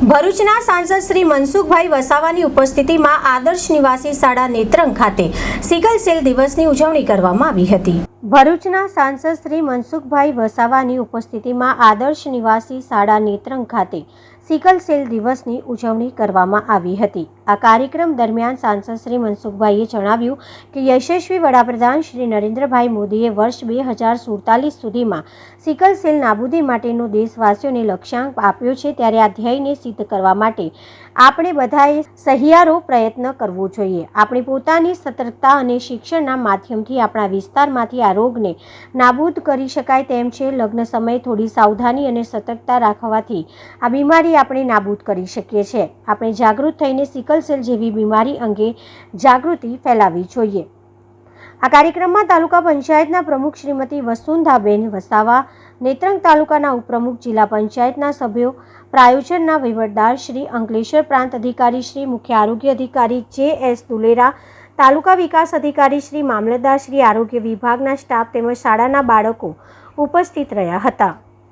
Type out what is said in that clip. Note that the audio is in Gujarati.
ભરૂચના સાંસદ શ્રી મનસુખભાઈ વસાવાની ઉપસ્થિતિમાં આદર્શ નિવાસી શાળા નેત્રંગ ખાતે સિકલ સેલ દિવસની ઉજવણી કરવામાં આવી હતી. ભરૂચના સાંસદ શ્રી મનસુખભાઈ વસાવાની ઉપસ્થિતિમાં આદર્શ નિવાસી શાળા નેત્રંગ ખાતે સિકલ સેલ દિવસની ઉજવણી કરવામાં આવી હતી. આ કાર્યક્રમ દરમિયાન સાંસદ શ્રી મનસુખભાઈએ જણાવ્યું કે યશસ્વી વડાપ્રધાન શ્રી નરેન્દ્રભાઈ મોદીએ વર્ષ બે હજાર સુડતાલીસ સુધીમાં સિકલ સેલ નાબૂદી માટેનો દેશવાસીઓને લક્ષ્યાંક આપ્યો છે ત્યારે આ ધ્યેયને સિદ્ધ કરવા માટે આપણે બધાએ સહિયારો પ્રયત્ન કરવો જોઈએ. આપણી પોતાની સતર્કતા અને શિક્ષણના માધ્યમથી આપણા વિસ્તારમાંથી આ રોગને નાબૂદ કરી શકાય તેમ છે. લગ્ન સમયે થોડી સાવધાની અને સતર્કતા રાખવાથી આ બીમારી આપણે નાબૂદ કરી શકીએ છીએ. આપણે જાગૃત થઈને સિકલ સેલ જેવી બીમારી અંગે જાગૃતિ ફેલાવવી જોઈએ. આ કાર્યક્રમમાં તાલુકા પંચાયતના પ્રમુખ શ્રીમતી વસુંધાબેન વસાવા, નેત્રંગ તાલુકાના ઉપપ્રમુખ જિલ્લા પંચાયતના સભ્યો, પ્રાયોજનના વહીવટદાર શ્રી અંકલેશ્વર પ્રાંત અધિકારી શ્રી, મુખ્ય આરોગ્ય અધિકારી જે એસ દુલેરા, તાલુકા વિકાસ અધિકારી શ્રી, મામલતદાર શ્રી, આરોગ્ય વિભાગના સ્ટાફ તેમજ શાળાના બાળકો ઉપસ્થિત રહ્યા હતા.